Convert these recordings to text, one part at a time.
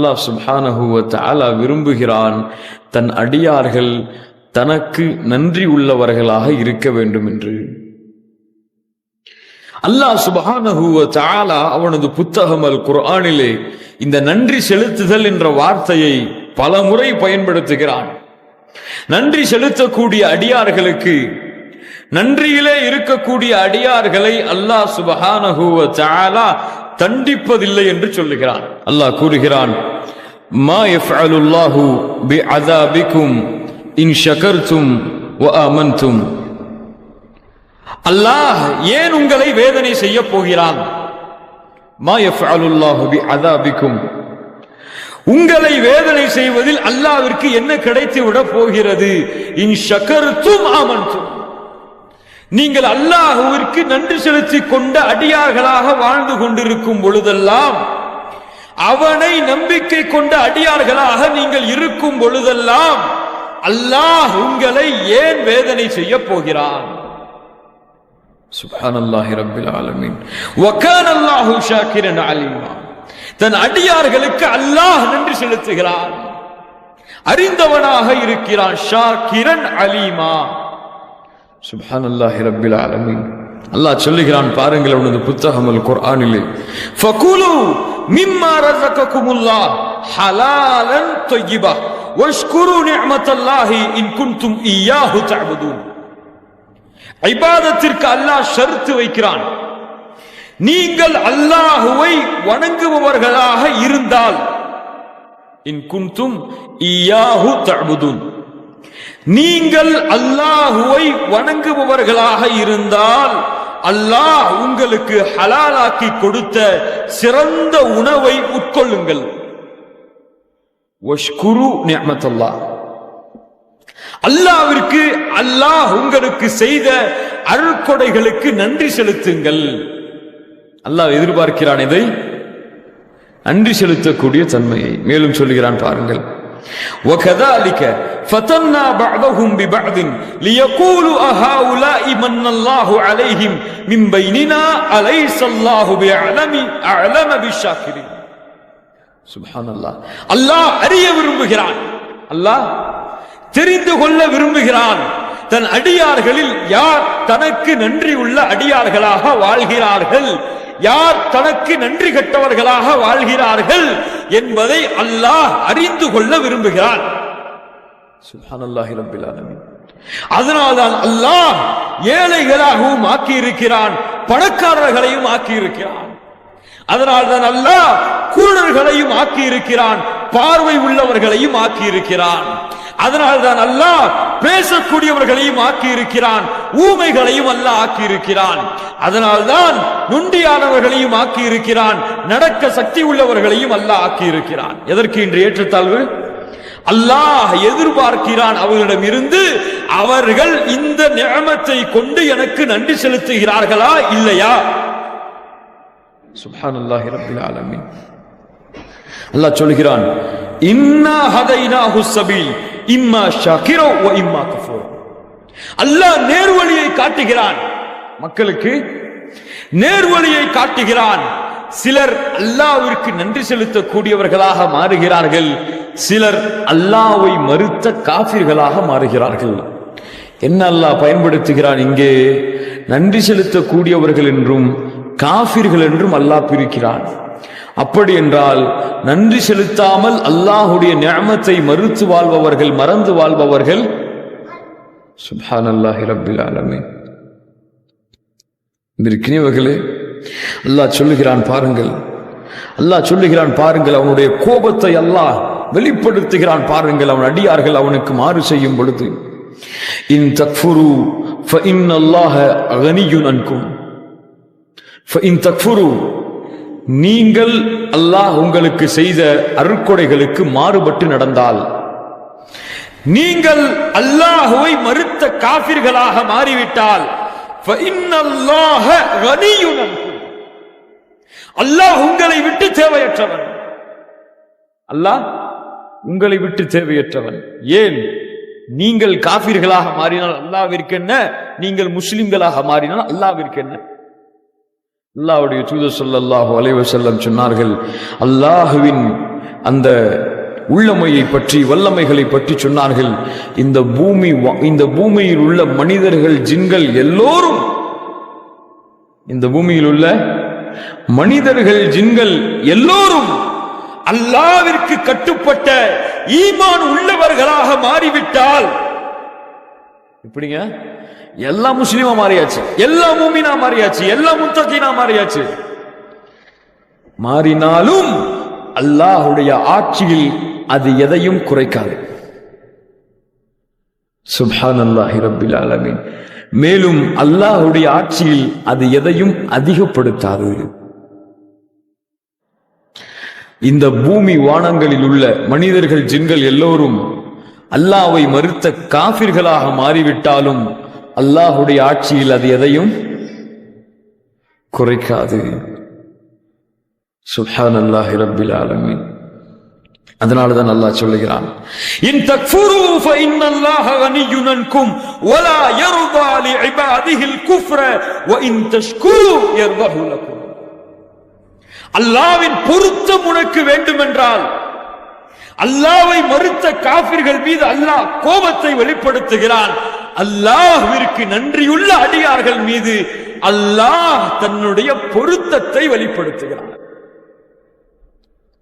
அல்லாஹ் சுப்ஹானஹு அலா விரும்புகிறான். தன் அடியார்கள் தனக்கு நன்றி உள்ளவர்களாக இருக்க வேண்டும் என்று. அல்லாஹ் சுப்ஹானஹு தாலா அவனது புத்தகம் அல் குர்ஆனிலே இந்த நன்றி செலுத்துதல் என்ற வார்த்தையை பல முறை பயன்படுத்துகிறான். நன்றி செலுத்தக்கூடிய அடியார்களுக்கு நன்றியிலே இருக்கக்கூடிய அடியார்களை அல்லாஹ் சுபஹானஹு தாலா தண்டிப்பதில்லை என்று சொல்லுகிறான். அல்லாஹ் கூறுகிறான் மா யஃஅலுல்லாஹு பிஅஸாபிக்கும் இன் ஷகர்தும் வ ஆமன்தும் அல்லாஹ் ஏன் உங்களை வேதனை செய்ய போகிறான் மா யஃபஅலுல்லாஹு பி அதாபிக்கும் உங்களை வேதனை செய்வதில் அல்லாவிற்கு என்ன கிடைத்து விட போகிறது இன் ஷகர்தும் ஆமன்தும் நீங்கள் அல்லாஹுவிற்கு நன்றி செலுத்திக் கொண்ட அடியார்களாக வாழ்ந்து கொண்டிருக்கும் பொழுதெல்லாம் அவனை நம்பிக்கை கொண்ட அடியார்களாக நீங்கள் இருக்கும் பொழுதெல்லாம் அல்லாஹ் உங்களை ஏன் வேதனை செய்ய போகிறான்? சுப்ஹானல்லாஹி ரப்பில் ஆலமீன். வகான அல்லாஹு ஷாக்கிரன் அலீமா. தன் அடியார்களுக்கு அல்லாஹ் நன்றி செலுத்துகிறான். அறிந்தவனாக இருக்கிறான் ஷாக்கிரன் அலீமா. சுபான் அல்லாஹி ரபில் ஆலமீன். அல்லாஹ் சொல்லுகிறான் பாருங்கள் அவனது புத்தகம் அல் குர்ஆனிலே. ஃபகுலு மிம்மா ரஸககுமுல்லாஹ் ஹலாலன் தய்யிபா வஷ்குரு நிஅமத்தல்லாஹி இன் குன்தும் இய்யாஹு தஅபுதூன் இபாதத்திற்கு அல்லாஹ் ஷர்த்து வைக்கிறான். நீங்கள் அல்லாஹுவை வணங்குபவர்களாக இருந்தால் இன் குன்தும் இயாஹு தஅபுதூன் நீங்கள் அல்லாஹுவை வணங்குபவர்களாக இருந்தால் அல்லாஹ் உங்களுக்கு ஹலாலாக்கி கொடுத்த சிறந்த உணவை உட்கொள்ளுங்கள். அல்லாவிற்கு அல்லாஹ் உங்களுக்கு செய்த அருட்கொடைகளுக்கு நன்றி செலுத்துங்கள். அல்லாஹ் எதிர்பார்க்கிறான் இதை. நன்றி செலுத்தக்கூடிய தன்மையை. மேலும் சொல்லுகிறான் பாருங்கள். وكذلك فتنا بعضهم ببعض ليقولوا أهؤلاء من الله عليهم من بيننا أليس الله بأعلم أعلم بالشاكرين سبحان الله الله அறிய விரும்புகிறான் அல்லாஹ் தெரிந்து கொள்ள விரும்புகிறான் தன் அடியார்களில் யார் தனக்கு நன்றி உள்ள அடியார்களாக வாழ்கிறார்கள் யார் தனக்கு நன்றி கட்டவர்களாக வாழ்கிறார்கள் என்பதை அல்லாஹ் அறிந்து கொள்ள விரும்புகிறான். அதனால்தான் அல்லாஹ் ஏழைகளாகவும் ஆக்கி இருக்கிறான் பணக்காரர்களையும் ஆக்கி இருக்கிறான் அதனால்தான் அல்லாஹ் கூடர்களையும் ஆக்கி இருக்கிறான் பார்வை உள்ளவர்களையும் ஆக்கி இருக்கிறான் அதனால்தான் அல்லாஹ் பேசக்கூடியவர்களையும் ஆக்கி இருக்கிறான் ஊமைகளையும் அல்ல ஆக்கி இருக்கிறான் அதனால்தான் நுண்டியானவர்களையும் ஆக்கி இருக்கிறான் நடக்க சக்தி உள்ளவர்களையும் அல்ல ஆக்கி இருக்கிறான் எதற்கு இன்று ஏற்றத்தாழ்வு அல்லாஹ் எதிர்பார்க்கிறான் அவர்களிடம் இருந்து அவர்கள் இந்த நியமத்தை கொண்டு எனக்கு நன்றி செலுத்துகிறார்களா இல்லையா? சுப்ஹானல்லாஹி ரப்பில் ஆலமீன். அல்லாஹ் சொல்கிறான் இன்னா ஹதைனா சபீல். இம்மா ஷாக்கிரோ ஓ இம்மா கஃபூர் அல்லாஹ் நேர்வழியை காட்டுகிறான். மக்களுக்கு நேர்வழியை காட்டுகிறான். சிலர் அல்லாவிற்கு நன்றி செலுத்தக்கூடியவர்களாக மாறுகிறார்கள். சிலர் அல்லாவை மறுத்த காபிர்களாக மாறுகிறார்கள். என்ன அல்லாஹ் பயன்படுத்துகிறான் இங்கே? நன்றி செலுத்தக்கூடியவர்கள் என்றும் காபிர்கள் என்றும் அல்லாஹ் பிரிக்கிறான். அப்படி என்றால் நன்றி செலுத்தாமல் அல்லாஹுடைய நியமத்தை மறுத்து வாழ்பவர்கள் மறந்து வாழ்பவர்கள். சுபான் அல்லாஹி இருக்கிறவர்களே அல்லாஹ் சொல்லுகிறான் பாருங்கள். அல்லாஹ் சொல்லுகிறான் பாருங்கள் அவனுடைய கோபத்தை அல்லாஹ் வெளிப்படுத்துகிறான் பாருங்கள். அவன் அடியார்கள் அவனுக்கு மாறு செய்யும் பொழுது இன் தக்ஃபுரு ஃபஇன் அல்லாஹ கனியுன் அன்கும். ஃபஇன் தக்ஃபுரு நீங்கள் அல்லாஹ் உங்களுக்கு செய்த அருக்கொடைகளுக்கு மாறுபட்டு நடந்தால். நீங்கள் அல்லாஹுவை மறுத்த காபிர்களாக மாறிவிட்டால் அல்லாஹ் உங்களை விட்டு தேவையற்றவன். அல்லாஹ் உங்களை விட்டு தேவையற்றவன். ஏன்? நீங்கள் காபிர்களாக மாறினால் அல்லாவிற்கு என்ன நீங்கள் முஸ்லிம்களாக மாறினால் அல்லாவிற்கு என்ன அல்லாவுடைய தூதர் ஸல்லல்லாஹு அலைஹி செல்லம் சொன்னார்கள் அல்லாஹுவின் அந்த உள்ளமையை பற்றி வல்லமைகளை பற்றி சொன்னார்கள். இந்த பூமி இந்த பூமியில் உள்ள மனிதர்கள் ஜின்கள் எல்லோரும் இந்த பூமியில் உள்ள மனிதர்கள் ஜின்கள் எல்லோரும் அல்லாவிற்கு கட்டுப்பட்ட ஈமான் உள்ளவர்களாக மாறிவிட்டால் எப்படிங்க? எல்லா முஸ்லீமா மாறியாச்சு. எல்லா மூமினா மாறியாச்சு. எல்லா முத்தகீனா மாறியாச்சு. மாறினாலும் அல்லாஹுடைய ஆட்சியில் அது எதையும் குறைக்காது. சுபான் அல்லாஹி ரபில் ஆலமீன். மேலும் அல்லாஹுடைய ஆட்சியில் அது எதையும் அதிகப்படுத்தாது. இந்த பூமி வானங்களில் உள்ள மனிதர்கள் ஜின்கள் எல்லோரும் அல்லாவை மறுத்த காபிர்களாக மாறிவிட்டாலும் அல்லாஹுடைய ஆட்சியில் அது எதையும் குறைக்காது. சுஹான் அல்லாஹி ரபில் ஆலமீன். அதனால தான் அல்லாஹ் சொல்லுகிறான் இன் தக்ஃபுரு ஃபஇன்ன அல்லாஹ கனியுனன்கும் வலா யர்தா லி இபாதிஹில் குஃப்ர வ இன் தஷ்குரு யர்தஹு லக்கும். அல்லாஹ்வின் பொருத்தம் உனக்கு வேண்டுமென்றால் அல்லாஹ்வை மறுத்த காபிர்கள் மீது அல்லாஹ் கோபத்தை வெளிப்படுத்துகிறான். அல்லாஹ்விற்கு நன்றியுள்ள அடியார்கள் மீது அல்லாஹ் தன்னுடைய பொருத்தத்தை வெளிப்படுத்துகிறான்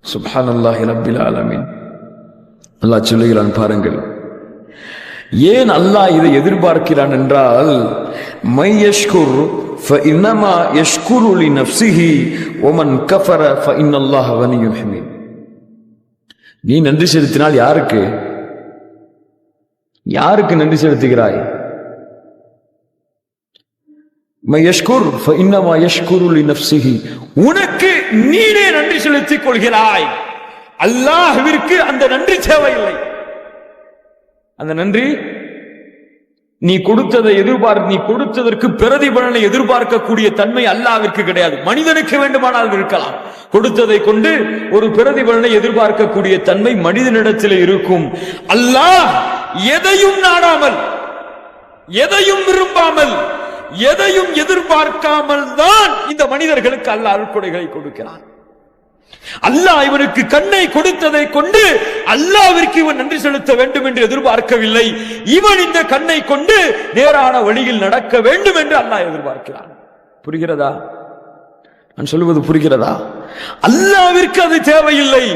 சுப்ஹான் அல்லாஹி ரப்பில் ஆலமீன் அல்லாஹ் சொல்லுகிறான் பாருங்கள் ஏன் அல்லாஹ் இதை எதிர்பார்க்கிறான் என்றால் மை யஷ்குர் فإنما يشكر لنفسه ومن كفر فإن الله غني حميد நீ நன்றி செலுத்தினால் யாருக்கு யாருக்கு நன்றி செலுத்துகிறாய்? யஷ்குர் இன்னமா யஷ்குருள் நப்சிஹி உனக்கு நீனே நன்றி செலுத்திக் கொள்கிறாய். அல்லாஹ்விற்கு அந்த நன்றி தேவையில்லை. அந்த நன்றி நீ கொடுத்ததை எதிர்பார்த்து நீ கொடுத்ததற்கு பிரதிபலனை எதிர்பார்க்கக்கூடிய தன்மை அல்லாவிற்கு கிடையாது. மனிதனுக்கு வேண்டுமானால் இருக்கலாம். கொடுத்ததை கொண்டு ஒரு பிரதிபலனை எதிர்பார்க்கக்கூடிய தன்மை மனிதனிடத்தில் இருக்கும். அல்லாஹ் எதையும் நாடாமல் எதையும் விரும்பாமல் எதையும் எதிர்பார்க்காமல் தான் இந்த மனிதர்களுக்கு அல்ல அருட்கொடைகளை கொடுக்கிறான். அல்லாஹ் இவனுக்கு கண்ணை கொடுத்ததை கொண்டு அல்லாவிற்கு இவன் நன்றி செலுத்த வேண்டும் என்று எதிர்பார்க்கவில்லை. இவன் இந்த கண்ணை கொண்டு நேரான வழியில் நடக்க வேண்டும் என்று அல்லாஹ் எதிர்பார்க்கிறான். புரிகிறதா? நான் சொல்லுவது புரிகிறதா? அல்லாவிற்கு அது தேவையில்லை.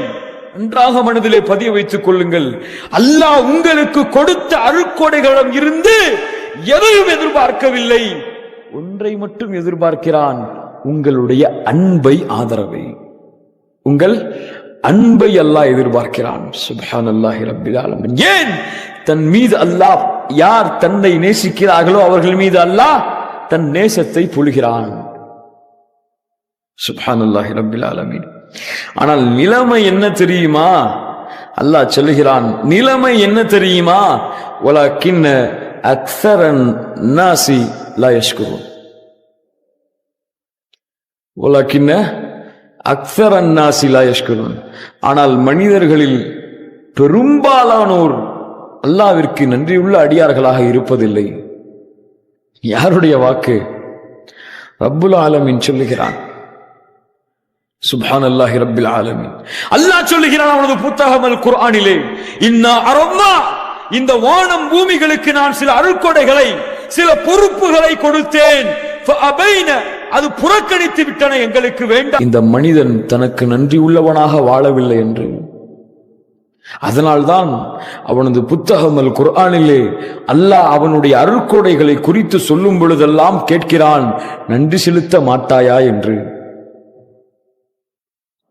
நன்றாக மனதிலே பதிய வைத்துக் கொள்ளுங்கள். அல்லாஹ் உங்களுக்கு கொடுத்த அருக்கொடைகளிடம் இருந்து எதையும் எதிர்பார்க்கவில்லை. ஒன்றை மட்டும் எதிர்பார்க்கிறான். உங்களுடைய அன்பை ஆதரவை. உங்கள் அன்பை அல்லாஹ் எதிர்பார்க்கிறான். சுப்ஹான் அல்லாஹி ஏன்? தன் மீது அல்லாஹ் யார் தன்னை நேசிக்கிறார்களோ அவர்கள் மீது அல்லாஹ் தன் நேசத்தை பொழுகிறான். சுப்ஹான் அல்லாஹி ரபில் ஆலமீன். ஆனால் நிலைமை என்ன தெரியுமா? அல்லாஹ் சொல்லுகிறான் நிலைமை என்ன தெரியுமா? ஒலா கிண்ண அக்சரன் நாசி லயஷ்குரு யஷ்குரூன். கிண்ண அக்சரன் நாசி லா ஆனால் மனிதர்களில் பெரும்பாலானோர் அல்லாவிற்கு நன்றியுள்ள அடியார்களாக இருப்பதில்லை. யாருடைய வாக்கு? ரப்புல் ஆலமின் சொல்லுகிறான். சுபான் அல்லாஹி ரபில் ஆலமீன். அல்லாஹ் சொல்லுகிறான் அவனது புத்தகம் அல் குர்ஆனிலே இன்னா அரம்மா இந்த வானம் பூமிகளுக்கு நான் சில அருள்கொடைகளை சில பொறுப்புகளை கொடுத்தேன். அது புறக்கணித்து விட்டன எங்களுக்கு வேண்டாம். இந்த மனிதன் தனக்கு நன்றி உள்ளவனாக வாழவில்லை என்று. அதனால்தான் அவனது புத்தகம் அல் குர்ஆனிலே அல்லாஹ் அவனுடைய அருள்கொடைகளை குறித்து சொல்லும் பொழுதெல்லாம் கேட்கிறான் நன்றி செலுத்த மாட்டாயா? என்று.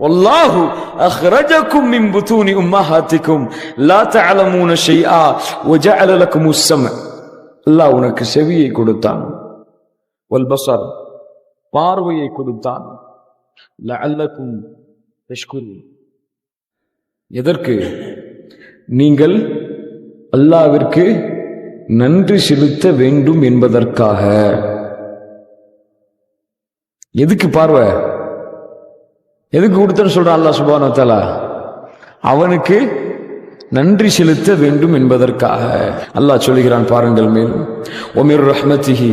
والله أخرجكم من بطون أمهاتكم لا تعلمون شيئا وجعل لكم السمع الله உனக்கு செவியை கொடுத்தான் வல்பசர் பார்வையை கொடுத்தான் லஅல்லக்கும் தஷ்குரூன் எதற்கு நீங்கள் அல்லாவிற்கு நன்றி செலுத்த வேண்டும் என்பதற்காக எதுக்கு பார்வை எதுக்கு கொடுத்தன்னு சொல்றான் அல்லாஹ் சுபான தஆலா அவனுக்கு நன்றி செலுத்த வேண்டும் என்பதற்காக அல்லாஹ் சொல்கிறான் பாருங்கள் மேலும் ஒமிர் ரஹ்மத்திஹி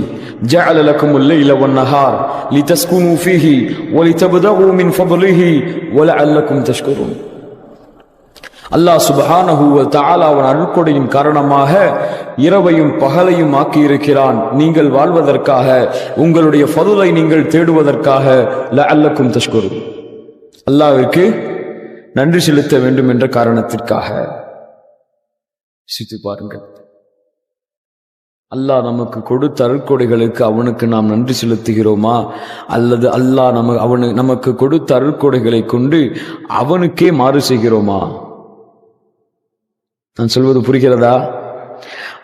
ஜஅல லக்கும் الليل والنهار لتسكنوا فيه ولتبتغوا من فضله ولعلكم تشكرون அல்லாஹ் சுபஹானஹு வ தஆலா அவன் அருட்கொடையின் காரணமாக இரவையும் பகலையும் ஆக்கி இருக்கிறான் நீங்கள் வாழ்வதற்காக உங்களுடைய ஃபதுலை நீங்கள் தேடுவதற்காக லஅல்லக்கும் தஷ்குரு அல்லாவிற்கு நன்றி செலுத்த வேண்டும் என்ற காரணத்திற்காக. சித்து பாருங்கள். அல்லாஹ் நமக்கு கொடுத்த அருட்கொடைகளுக்கு அவனுக்கு நாம் நன்றி செலுத்துகிறோமா? அல்லது அல்லாஹ் நம அவனு நமக்கு கொடுத்த அருட்கொடைகளை கொண்டு அவனுக்கே மாறு செய்கிறோமா? நான் சொல்வது புரிகிறதா?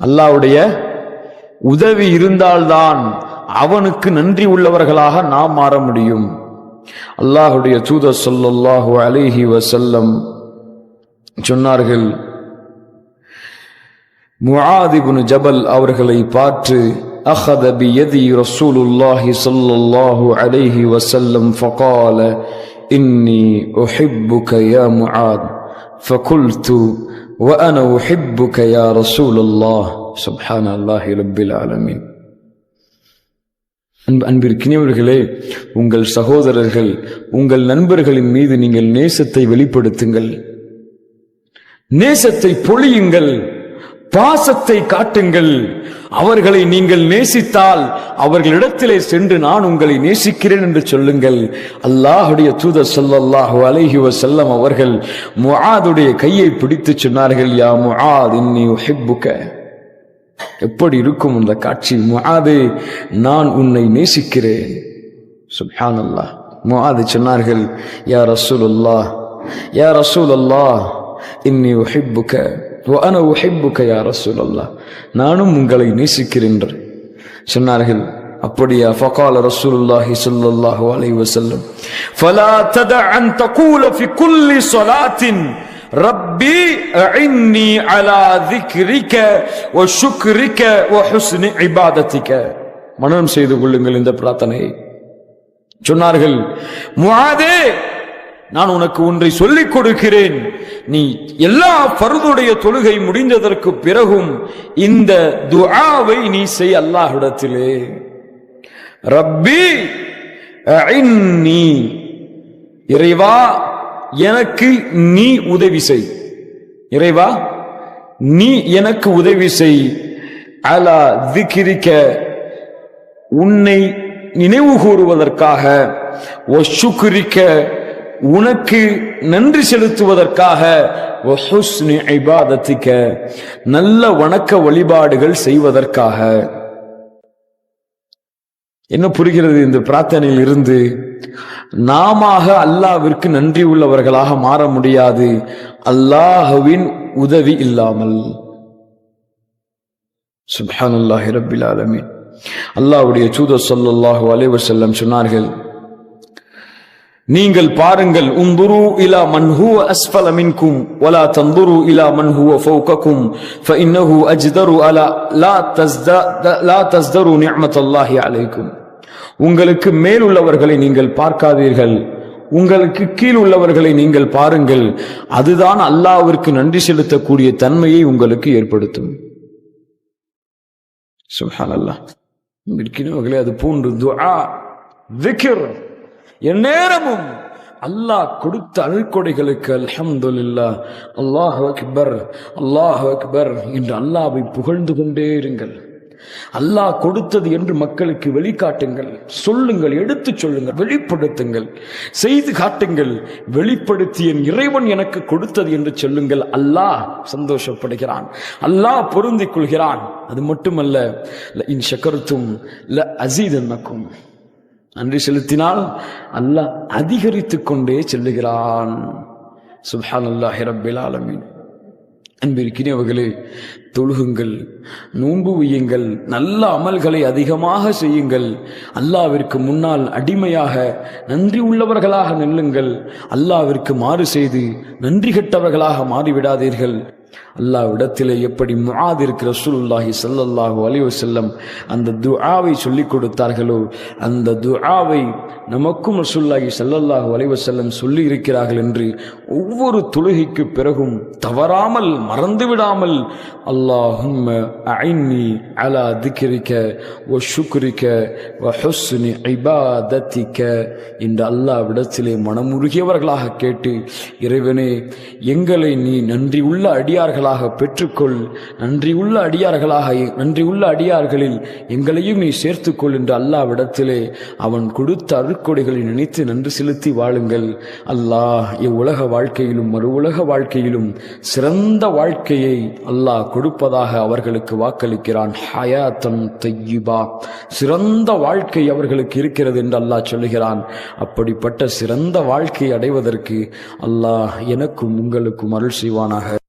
அல்லாஹ்வுடைய உதவி இருந்தால்தான் அவனுக்கு நன்றி உள்ளவர்களாக நாம் மாற முடியும் அல்லாஹுடைய தூதர் ஸல்லல்லாஹு அலைஹி வஸல்லம் சொன்னார்கள் முஆத் இப்னு ஜபல் அவர்களை பார்த்து أخذ بيدي رسول الله صلى الله عليه وسلم فقال إني أحبك يا معاذ فقلت وأنا أحبك يا رسول الله سبحان الله رب العالمين அன்பு அன்பிற்கினியவர்களே உங்கள் சகோதரர்கள் உங்கள் நண்பர்களின் மீது நீங்கள் நேசத்தை வெளிப்படுத்துங்கள் நேசத்தை பொழியுங்கள் பாசத்தை காட்டுங்கள். அவர்களை நீங்கள் நேசித்தால் அவர்களிடத்திலே சென்று நான் உங்களை நேசிக்கிறேன் என்று சொல்லுங்கள். அல்லாஹுடைய தூத ஸல்லல்லாஹு அலைஹி வசல்லம் அவர்கள் முஆதுடைய கையை பிடித்து சொன்னார்கள் யா முஆத் இன்னி உஹிப்புக. எப்படி இருக்கும் அந்த காட்சி? முஆதே நான் உன்னை நேசிக்கிறேன். சுப்ஹானல்லாஹ். முஆது சொன்னார்கள் யா ரசூலுல்லாஹ் யா ரசூல் அல்லாஹ் இன்னி உஹிப்புக. அன உஹிப்புக்க யா நானும் உங்களை நேசிக்கிறேன் சொன்னார்கள் அப்படியா? ஃபகால ரசூலுல்லாஹி ஸல்லல்லாஹு அலைஹி வஸல்லம் ஃபலா தத அன் தகூல ஃபி குல்லி ஸலாத்தின் ரப்பி அஇன்னி அலா ذிக்ரிக வ ஷுக்ரிக வ ஹுஸ்னி இபாதத்திக மனம் செய்து கொள்ளுங்கள் இந்த பிரார்த்தனையை. சொன்னார்கள் முஆதே நான் உனக்கு ஒன்றை சொல்லிக் கொடுக்கிறேன். நீ எல்லா பருதுடைய தொழுகை முடிந்ததற்கு பிறகும் இந்த துஆவை நீ செய் அல்லாஹிடத்திலே ரப்பி நீ இறைவா எனக்கு நீ உதவி செய். இறைவா நீ எனக்கு உதவி செய். அலா திகிரிக்க உன்னை நினைவு கூறுவதற்காக ஒசுக்குரிக்க உனக்கு நன்றி செலுத்துவதற்காக வஹுஸ்னி நல்ல வணக்க வழிபாடுகள் செய்வதற்காக. என்ன புரிகிறது இந்த பிரார்த்தனையில் இருந்து? நாம அல்லாவிற்கு நன்றி உள்ளவர்களாக மாற முடியாது. அல்லாஹுவின் உதவி இல்லாமல். சுப்ஹானல்லாஹி ரப்பில் ஆலமீன். அல்லாஹ்வுடைய தூதர் ஸல்லல்லாஹு அலைவர் செல்லம் சொன்னார்கள் நீங்கள் பாருங்கள் உந்துரு இலா மன்ஹுவ அஸ்ஃபல மின்கும் வலா தந்துரு இலா மன்ஹு ஃபௌகக்கும் ஃபஇன்னஹு அஜ்தரு அலா லா தஸ்த லா தஸ்தரு நிஅமத்துல்லாஹி அலைக்கும் உங்களுக்கு மேல் உள்ளவர்களை நீங்கள் பார்க்காதீர்கள். உங்களுக்கு கீழ் உள்ளவர்களை நீங்கள் பாருங்கள். அதுதான் அல்லாஹ்விற்கு நன்றி செலுத்தக்கூடிய தன்மையை உங்களுக்கு ஏற்படுத்தும். சுப்ஹானல்லாஹ். இருக்கிறவர்களே அது போன்று துஆ விக்ர் எந்நேரமும் அல்லாஹ் கொடுத்த அருள்கொடைகளுக்கு அல்ஹம்துலில்லாஹ் அல்லாஹ் அக்பர் அல்லாஹ் அக்பர் என்று அல்லாவை புகழ்ந்து கொண்டே இருங்கள். அல்லாஹ் கொடுத்தது என்று மக்களுக்கு வெளிக்காட்டுங்கள். சொல்லுங்கள் எடுத்துச் சொல்லுங்கள் வெளிப்படுத்துங்கள். செய்து காட்டுங்கள். வெளிப்படுத்தி என் இறைவன் எனக்கு கொடுத்தது என்று சொல்லுங்கள். அல்லாஹ் சந்தோஷப்படுகிறான். அல்லாஹ் பொருந்திக் கொள்கிறான். அது மட்டுமல்ல ல இன் ஷக்கர்த்தும் ல அசீதன்னக்கும் நன்றி செலுத்தினால் அல்லாஹ் அதிகரித்து கொண்டே செல்லுகிறான். சுப்ஹான் அல்லாஹி ரப்பில் ஆலமீன். அன்பிருக்கிறவர்களே தொழுகுங்கள் நோன்பு வையுங்கள் நல்ல அமல்களை அதிகமாக செய்யுங்கள். அல்லாவிற்கு முன்னால் அடிமையாக நன்றி உள்ளவர்களாக நில்லுங்கள். அல்லாவிற்கு மாறு செய்து நன்றி கெட்டவர்களாக மாறிவிடாதீர்கள். அல்லாவிடத்திலே எப்படி முஆதிற்கு ரசூலுல்லாஹி சல்லல்லாஹு அலி செல்லம் அந்த துஆவை சொல்லிக் கொடுத்தார்களோ அந்த துஆவை நமக்கும் ரசூல்லாஹி சல்லல்லாஹு அலைஹி செல்லம் சொல்லி இருக்கிறார்கள் என்று ஒவ்வொரு தொழுகைக்கு பிறகும் தவறாமல் மறந்து விடாமல் அல்லாஹும்ம அஇன்னி அலா திக்ரிக வ ஷுக்ரிக வ ஹுஸ்னி இபாதத்திக என்று அல்லாவிடத்திலே மனமுருகியவர்களாக கேட்டு இறைவனே எங்களை நீ நன்றி உள்ள அடியார்களாக பெற்றுக்கொள். நன்றி உள்ள அடியார்களாக நன்றி உள்ள அடியார்களில் எங்களையும் நீ சேர்த்துக்கொள் என்று அல்லாவிடத்திலே அவன் கொடுத்த அருட்கொடைகளை நினைத்து நன்றி செலுத்தி வாழுங்கள். அல்லாஹ் இவ்வுலக வாழ்க்கையிலும் மறு உலக வாழ்க்கையிலும் சிறந்த வாழ்க்கையை அல்லாஹ் கொடுப்பதாக அவர்களுக்கு வாக்களிக்கிறான். ஹயாத்தம் தையுபா சிறந்த வாழ்க்கை அவர்களுக்கு இருக்கிறது என்று அல்லாஹ் சொல்லுகிறான். அப்படிப்பட்ட சிறந்த வாழ்க்கையை அடைவதற்கு அல்லாஹ் எனக்கும் உங்களுக்கும் அருள் செய்வானாக.